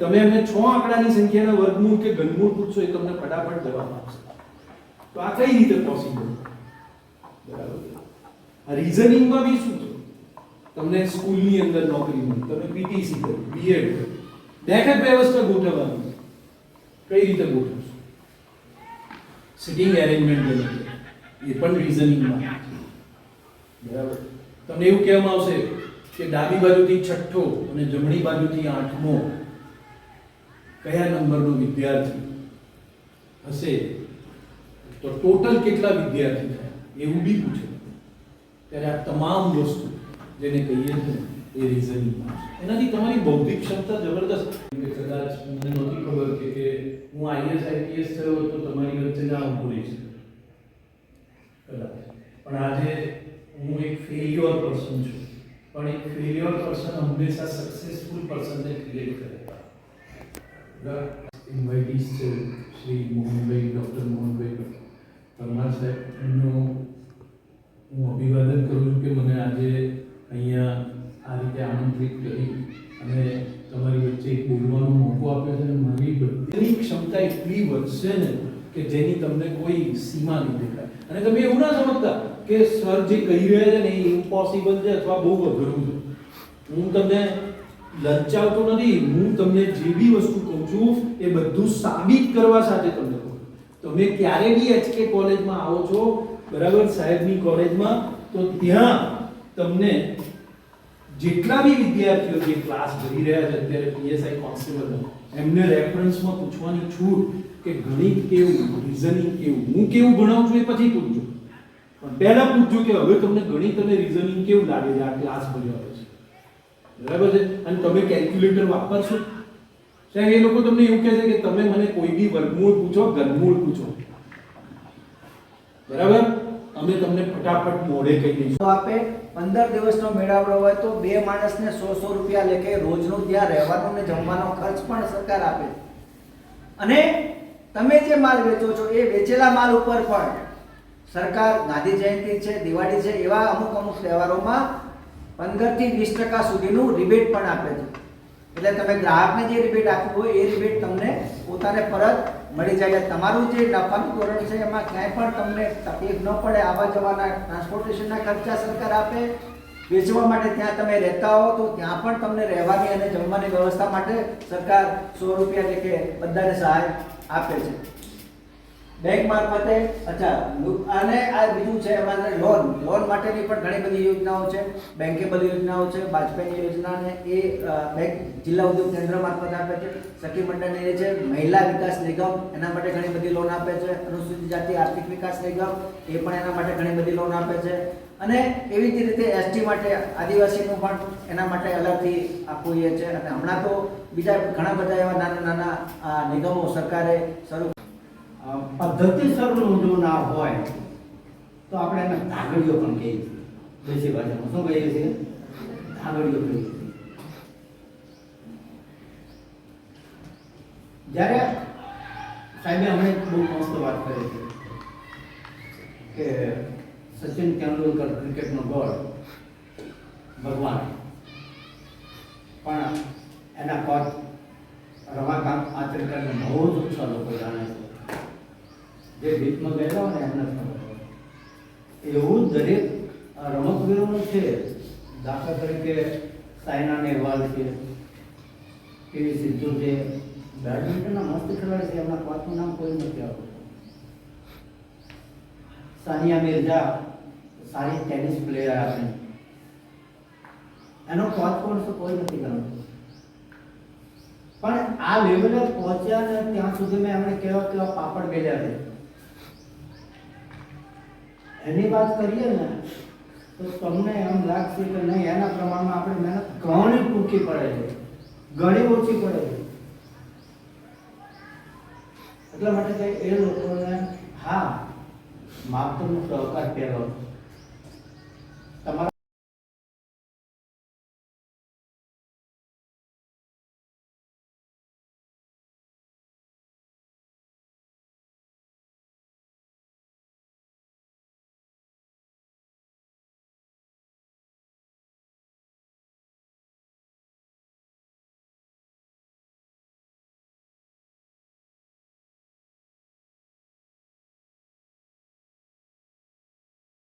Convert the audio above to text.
તમે એમને છ આંકડાની સંખ્યાના વર્ગમૂળ કે ઘનમૂળ પૂછશો એ તમને ફટાફટ જવાબ આપશે. તો આ કઈ રીતે પોસિબલ બરાબર? રીઝનિંગમાં બી શું છે? તમને સ્કૂલની અંદર નોકરી મળી, તમે પીટીસી કરી બીએડ કરી. બેઠક વ્યવસ્થા ગોઠવવાની. કઈ રીતે ગોઠવશો? સિટિંગ એરેન્જમેન્ટ એ પણ રીઝનિંગમાં બરાબર? તમને એવું કહેવામાં આવશે કે ડાબી બાજુથી છઠ્ઠો અને જમણી બાજુથી આઠમો કયા નંબરનો વિદ્યાર્થી હશે? તો ટોટલ કેટલા વિદ્યાર્થી થયા? એવું બી પૂછે. ત્યારે આ તમામ વસ્તુ જેને કહીએ છીએ એ રિઝનિંગ એનાથી તમારી બૌદ્ધિક ક્ષમતા જબરદસ્ત કદાચ મને નહોતી ખબર કે કે હું આઈએસ આઈપીએસ થયો તો તમારી વચ્ચે ના ઊભું રહી શકું. કદાચ. પણ આજે હું એક ફેલ્યોર પર્સન છું. પણ એક ફેલ્યોર પર્સન હંમેશા સક્સેસફુલ પર્સનને ક્રિએટ કરે. ઇન્વાઇટીસ છે શ્રી મોહનભાઈ ડૉક્ટર મોહનભાઈ પરમાર સાહેબ એમનું હું અભિવાદન કરું છું કે મને આજે અહીંયા આ રીતે આમંત્રિત કરી અને તમારી વચ્ચે એક બોલવાનો મોકો આપ્યો છે અને મારી બધી ક્ષમતા એટલી વધશે ને કે જેની તમને કોઈ સીમા નહીં દેખાય. અને તમે એવું ના સમજતા કે સર જે કહી રહ્યા છે ને એ ઇમ્પોસિબલ છે અથવા બહુ અઘરું છે. હું તમને લંચાવતો નથી. હું તમને જે બી વસ્તુ કહું છું, એ બધું સાબિત કરવા સાથે તમને કહું. તમે ક્યારે બી એચકે કોલેજમાં આવો છો, બરાબર, સાહેબની કોલેજમાં, તો ત્યાં તમને જેટલા બી વિદ્યાર્થીઓ જે ક્લાસ ભરી રહ્યા છે, અત્યારે પીએસઆઈ કોન્સ્ટેબલ એમને રેફરન્સમાં પૂછવાની છૂટ કે ગણિત કેવું રીઝનિંગ કેવું? હું કેવું ભણાવું છું એ પછી પૂછજો. પણ પહેલા પૂછજો કે હવે તમને ગણિત અને રીઝનિંગ કેવું લાગે છે? આ ક્લાસ ભર્યો છે બરાબર છે? અને તમે કેલ્ક્યુલેટર વાપરશો? સાહેબ, એ લોકો તમને એવું કહે છે કે તમે મને કોઈ બી વર્ગમૂળ પૂછો, ઘનમૂળ પૂછો. બરાબર? અમે તમને ફટાફટ મોઢે કહી દઈશું. આપે પંદર દિવસનો મેળાવડો હોય તો બે માણસને સો સો રૂપિયા લેખે રોજનું ત્યાં રહેવાનો ને જમવાનો ખર્ચ પણ સરકાર આપે. અને તમે જે માલ વેચો છો, એ વેચેલા માલ ઉપર પણ સરકાર, ગાંધી જયંતિ છે, દિવાળી છે, એવા અમુક અમુક તહેવારોમાં પંદરથી વીસ ટકા સુધીનું રિબેટ પણ આપે છે. એટલે તમે ગ્રાહકને જે રિબેટ આપ્યું હોય, એ રિબેટ તમને પોતાને પરત મળી જાય. એટલે તમારું જે નફાનું ધોરણ છે, એમાં ક્યાંય પણ તમને તકલીફ ન પડે. આવવા જવાના ટ્રાન્સપોર્ટેશનના ખર્ચા સરકાર આપે. વેચવા માટે ત્યાં તમે રહેતા હો, તો ત્યાં પણ તમને રહેવાની અને જમવાની વ્યવસ્થા માટે સરકાર સો રૂપિયા લેખે બધાને સહાય આપે છે. બેંક મારફતે, અચ્છા અને આ બીજું છે અમારે લોન. લોન માટેની પણ ઘણી બધી યોજનાઓ છે. બેંકેબલ યોજનાઓ છે વાજપેયી યોજનાને એ બેંક જિલ્લા ઉદ્યોગ કેન્દ્ર મારફતે આપે છે. સખી મંડળની છે, મહિલા વિકાસ નિગમ, એના માટે ઘણી બધી લોન આપે છે. અનુસૂચિત જાતિ આર્થિક વિકાસ નિગમ, એ પણ એના માટે ઘણી બધી લોન આપે છે. અને એવી જ રીતે એસટી માટે આદિવાસીનું પણ એના માટે અલગથી આપવું એ છે. અને હમણાં તો બીજા ઘણા બધા એવા નાના નાના નિગમો સરકારે શરૂ પદ્ધતિસરનું જો ના હોય, તો આપણે એને ધાગડીઓ પણ કહીએ છીએ. દેશી ભાષામાં શું કહીએ છીએ? ધાગડીઓ કહીએ છીએ. જ્યારે સાહેબે હમણાં બહુ મસ્ત વાત કરી છે કે સચિન તેંડુલકર ક્રિકેટનો ગોળ, ભગવાન. પણ એના પર રમાકાંત આચરકરને બહુ જ ઓછા લોકો જાણે છે જે ગીતમાં ગયેલા હોય ને એમને જ ખબર હોય એવું જ દરેક, આ રમતવીરોનું છે, દાખલા તરીકે સાયના નેહવાલ છે પીવી સિદ્ધુ છે બેડમિન્ટનના મસ્ત ખેલાડી છે, એમના પાંચનું નામ કોઈ નથી આવતું. સાનિયા મિર્ઝા સારી ટેનિસ પ્લેયર આપણી એનો પાંચ કોણ તો કોઈ નથી ગણતું. પણ આ લેવલે પહોંચ્યા ને ત્યાં સુધી મેં એમણે કેવા કેવા પાપડ બેલ્યા છે. એની વાત કરીએ ને, તો તમને એમ લાગશે કે નહીં, એના પ્રમાણમાં આપણે મહેનત ઘણી ટૂંકી પડે છે. ઘણી ઓછી પડે છે. એટલા માટે કે એ લોકોને, હા, માપતોનો સહકાર પહેલો. તમારા